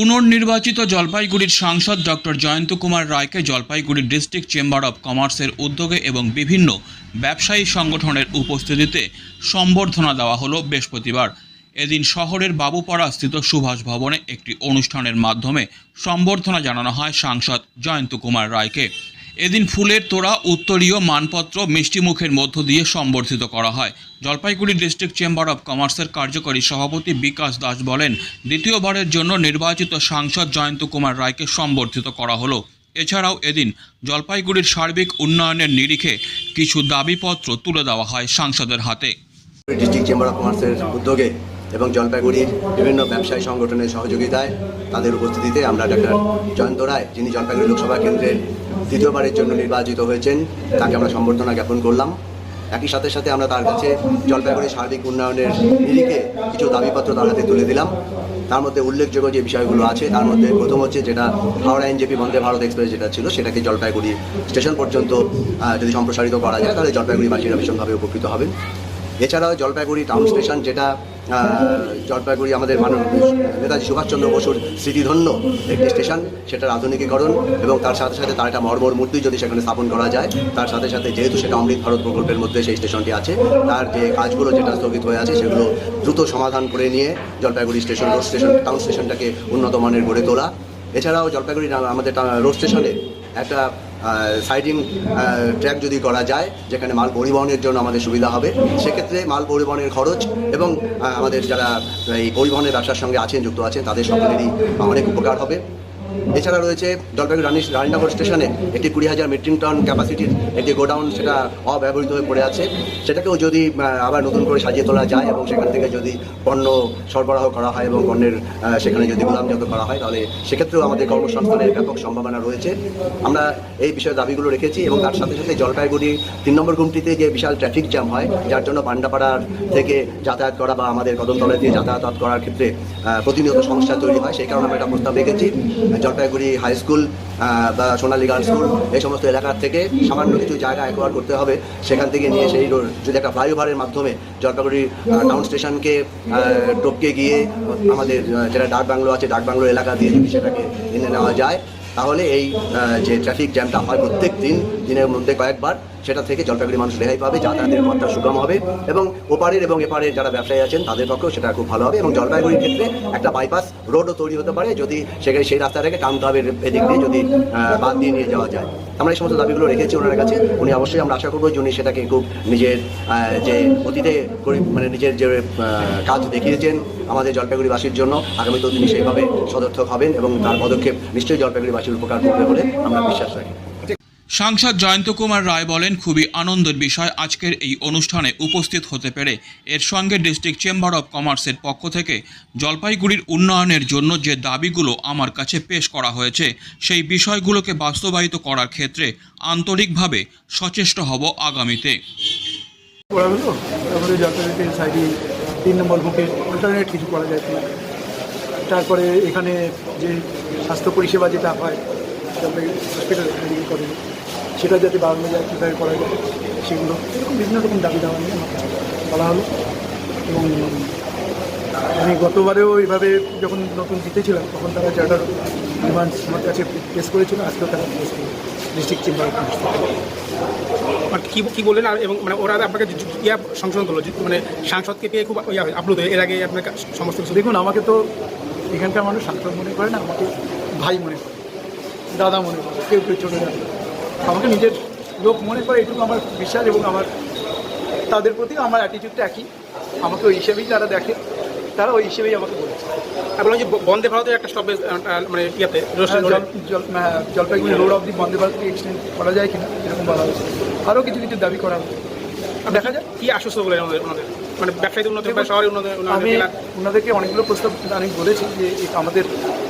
পুনর্নির্বাচিত জলপাইগুড়ির সাংসদ ডক্টর জয়ন্ত কুমার রায়কে জলপাইগুড়ি ডিস্ট্রিক্ট চেম্বার অব কমার্সের উদ্যোগে এবং বিভিন্ন ব্যবসায়ী সংগঠনের উপস্থিতিতে সম্বর্ধনা দেওয়া হলো বৃহস্পতিবার। এদিন শহরের বাবুপাড়া স্থিত সুভাষ ভবনে একটি অনুষ্ঠানের মাধ্যমে সম্বর্ধনা জানানো হয় সাংসদ জয়ন্ত কুমার রায়কে। এদিন ফুলের তোড়া, উত্তরীয় মানপত্র মিষ্টিমুখের মধ্য দিয়ে সম্বর্ধিত করা হয়। জলপাইগুড়ি ডিস্ট্রিক্ট চেম্বার অব কমার্সের কার্যকরী সভাপতি বিকাশ দাস বলেন, দ্বিতীয়বারের জন্য নির্বাচিত সাংসদ জয়ন্ত কুমার রায়কে সম্বর্ধিত করা হলো। এছাড়াও এদিন জলপাইগুড়ির সার্বিক উন্নয়নের নিরিখে কিছু দাবিপত্র তুলে দেওয়া হয় সাংসদের হাতে। ডিস্ট্রিক্ট চেম্বার অফ কমার্সের উদ্যোগে এবং জলপাইগুড়ির বিভিন্ন ব্যবসায়ী সংগঠনের সহযোগিতায় তাদের উপস্থিতিতে আমরা ডাক্তার জয়ন্ত রায়, যিনি জলপাইগুড়ি লোকসভা কেন্দ্রের দ্বিতীয়বারের জন্য নির্বাচিত হয়েছেন, তাকে আমরা সম্বর্ধনা জ্ঞাপন করলাম। একই সাথে সাথে আমরা তার কাছে জলপাইগুড়ির সার্বিক উন্নয়নের নিরিখে কিছু দাবিপত্র তার হাতে তুলে দিলাম। তার মধ্যে উল্লেখযোগ্য যে বিষয়গুলো আছে, তার মধ্যে প্রথম হচ্ছে যেটা হাওড়া এনজেপি বন্দে ভারত এক্সপ্রেস যেটা ছিল, সেটাকে জলপাইগুড়ি স্টেশন পর্যন্ত যদি সম্প্রসারিত করা যায়, তাহলে জলপাইগুড়িবাসীরা ভীষণভাবে উপকৃত হবেন। এছাড়াও জলপাইগুড়ি টাউন স্টেশন যেটা জলপাইগুড়ি আমাদের মানব নেতাজি সুভাষচন্দ্র বসুর স্মৃতিধন্য একটি স্টেশন সেটার আধুনিকীকরণ এবং তার সাথে সাথে তার একটা মর্মর মূর্তি যদি সেখানে স্থাপন করা যায়, তার সাথে সাথে যেহেতু সেটা অমৃত ভারত প্রকল্পের মধ্যে সেই স্টেশনটি আছে, তার যে কাজগুলো যেটা স্থগিত হয়ে আছে সেগুলো দ্রুত সমাধান করে নিয়ে Jalpaiguri station road station town স্টেশনটাকে উন্নত মানের গড়ে তোলা। এছাড়াও জলপাইগুড়ি, আমাদের রোড স্টেশনে একটা সাইডিং ট্র্যাক যদি করা যায়, যেখানে মাল পরিবহনের জন্য আমাদের সুবিধা হবে, সেক্ষেত্রে মাল পরিবহনের খরচ এবং আমাদের যারা এই পরিবহনের ব্যবসার সঙ্গে আছেন, যুক্ত আছেন, তাদের সকলেরই অনেক উপকার হবে। এছাড়া রয়েছে জলপাইগুড়ি রানী রানীনগর স্টেশনে একটি কুড়ি হাজার মেট্রিক টন ক্যাপাসিটির একটি গোডাউন সেটা অব্যবহৃত হয়ে পড়ে আছে। সেটাকেও যদি আবার নতুন করে সাজিয়ে তোলা যায় এবং সেখান থেকে যদি পণ্য সরবরাহ করা হয় এবং পণ্যের সেখানে যদি গোলামজাত করা হয়, তাহলে সেক্ষেত্রেও আমাদের কর্মসংস্থানের ব্যাপক সম্ভাবনা রয়েছে। আমরা এই বিষয়ে দাবিগুলো রেখেছি এবং তার সাথে সাথে জলপাইগুড়ি তিন নম্বর গুমটিতে যে বিশাল ট্রাফিক জ্যাম হয়, যার জন্য পান্ডাপাড়ার থেকে যাতায়াত করা বা আমাদের কদমতলা দিয়ে যাতায়াত করার ক্ষেত্রে প্রতিনিয়ত সমস্যা তৈরি হয়, সেই কারণে আমরা একটা প্রস্তাব রেখেছি। জলপাইগুড়ি হাই স্কুল বা সোনালী গার্লস স্কুল, এই সমস্ত এলাকার থেকে সামান্য কিছু জায়গা একবার করতে হবে। সেখান থেকে নিয়ে সেই যদি একটা ফ্লাইওভারের মাধ্যমে জলপাইগুড়ি টাউন স্টেশনকে টপকে গিয়ে আমাদের যেটা ডাক বাংলো আছে ডাক বাংলো এলাকা দিয়ে যদি সেটাকে এনে নেওয়া যায় তাহলে এই যে ট্রাফিক জ্যামটা হয় প্রত্যেক দিন, দিনের মধ্যে কয়েকবার, সেটা থেকে জলপাইগুড়ি মানুষ রেহাই পাবে, যাতায়াতের পথটা সুগম হবে এবং ওপারের এবং এপারের যারা ব্যবসায়ী আছেন, তাদের পক্ষেও সেটা খুব ভালো হবে এবং জলপাইগুড়ির ক্ষেত্রে একটা বাইপাস রোডও তৈরি হতে পারে, যদি সেখানে সেই রাস্তাটাকে টানতে হবে এদিক দিয়ে যদি বাদ দিয়ে নিয়ে যাওয়া যায়। আমরা এই সমস্ত দাবিগুলো রেখেছি ওনার কাছে। উনি অবশ্যই আমরা আশা করব যে উনি সেটাকে খুব নিজের যে অতীতে গরিব মানে নিজের যে কাজ দেখিয়েছেন আমাদের জলপাইগুড়িবাসীর জন্য, আগামীতেও তিনি সেইভাবে সদর্থক হবেন এবং তার পদক্ষেপ নিশ্চয়ই জলপাইগুড়িবাসীর উপকার করবে বলে আমরা বিশ্বাস রাখি। সাংসদ জয়ন্ত কুমার রায় বলেন, খুবই আনন্দের বিষয় আজকের এই অনুষ্ঠানে উপস্থিত হতে পেরে। এর সঙ্গে ডিস্ট্রিক্ট চেম্বার অব কমার্সের পক্ষ থেকে জলপাইগুড়ির উন্নয়নের জন্য যে দাবিগুলো আমার কাছে পেশ করা হয়েছে, সেই বিষয়গুলোকে বাস্তবায়িত করার ক্ষেত্রে আন্তরিকভাবে সচেষ্ট হব আগামীতে। তিন নম্বর কিছু করা যায় তারপরে এখানে যে স্বাস্থ্য পরিষেবা যেটা হয় হসপিটাল সেটা যাতে বাড়ানো যায় কীভাবে করা যায়। সেগুলো এরকম বিভিন্ন রকম দাবি দাওয়া নিয়ে আমাকে বলা হলো। এবং আমি গতবারেও এইভাবে যখন নতুন জিতেছিলাম তখন তারা চার্টার ডিমান্ড আমার কাছে পেশ করেছিল আজকেও তারা পেশ করে ডিস্ট্রিক্ট চেম্বার কি কি বললেন? আর এবং মানে ওরা আপনাকে ইয়া সংশোধন করল মানে সাংসদকে পেয়ে খুব ইয়া আপ্লুত এর আগে আপনার সমস্ত কিছু দেখুন আমাকে তো এখানকার মানুষ সাংসদ মনে করে না আমাকে ভাই মনে করে দাদা মনে করে কেউ কেউ ছোটো আমাকে নিজের লোক মনে করে এটুকু আমার বিশ্বাস এবং আমার তাদের প্রতি আমার অ্যাটিটিউডটা একই। আমাকে ওই হিসেবেই তারা দেখে তারা ওই হিসেবেই আমাকে বলেছে। বললাম যে বন্দে ভারতের একটা স্টপেজ মানে ইয়াতে জল জল জলপাইগুড়ি রোড অব্দি বন্দে ভারতকে এক্সটেন্ড করা যায় কিনা এরকম বলা হয়েছে। আরও কিছু কিছু দাবি করা হয়েছে। দেখা যাক। কি আশ্বস্ত বলে আমাদের ওনাদের? মানে ব্যবসায়িক উন্নতি বা শহরের উন্নতি আমি ওনাদেরকে অনেকগুলো প্রস্তাব আমি বলেছি যে আমাদের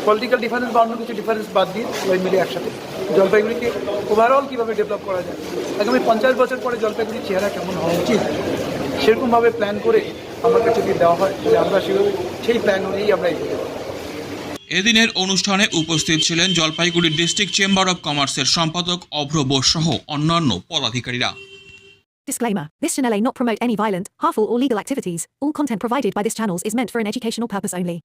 পলিটিক্যাল ডিফারেন্স বা অন্য কিছু ডিফারেন্স বাদ দিয়ে সবাই মিলে একসাথে জলপাইগুড়িকে ওভারঅল কীভাবে ডেভেলপ করা যায়? আগামী পঞ্চাশ বছর পরে জলপাইগুড়ির চেহারা কেমন হওয়া উচিত। সেরকমভাবে প্ল্যান করে আমার কাছে যদি দেওয়া হয় তাহলে আমরা সেভাবে সেই প্ল্যান অনুযায়ী আমরা এগোতে পারি এদিনের অনুষ্ঠানে উপস্থিত ছিলেন জলপাইগুড়ি ডিস্ট্রিক্ট চেম্বার অব কমার্সের সম্পাদক অভ্র বোস সহ অন্যান্য পদাধিকারীরা। Disclaimer This channel may not promote any violent, harmful, or legal activities. All content provided by this channel is meant for an educational purpose only.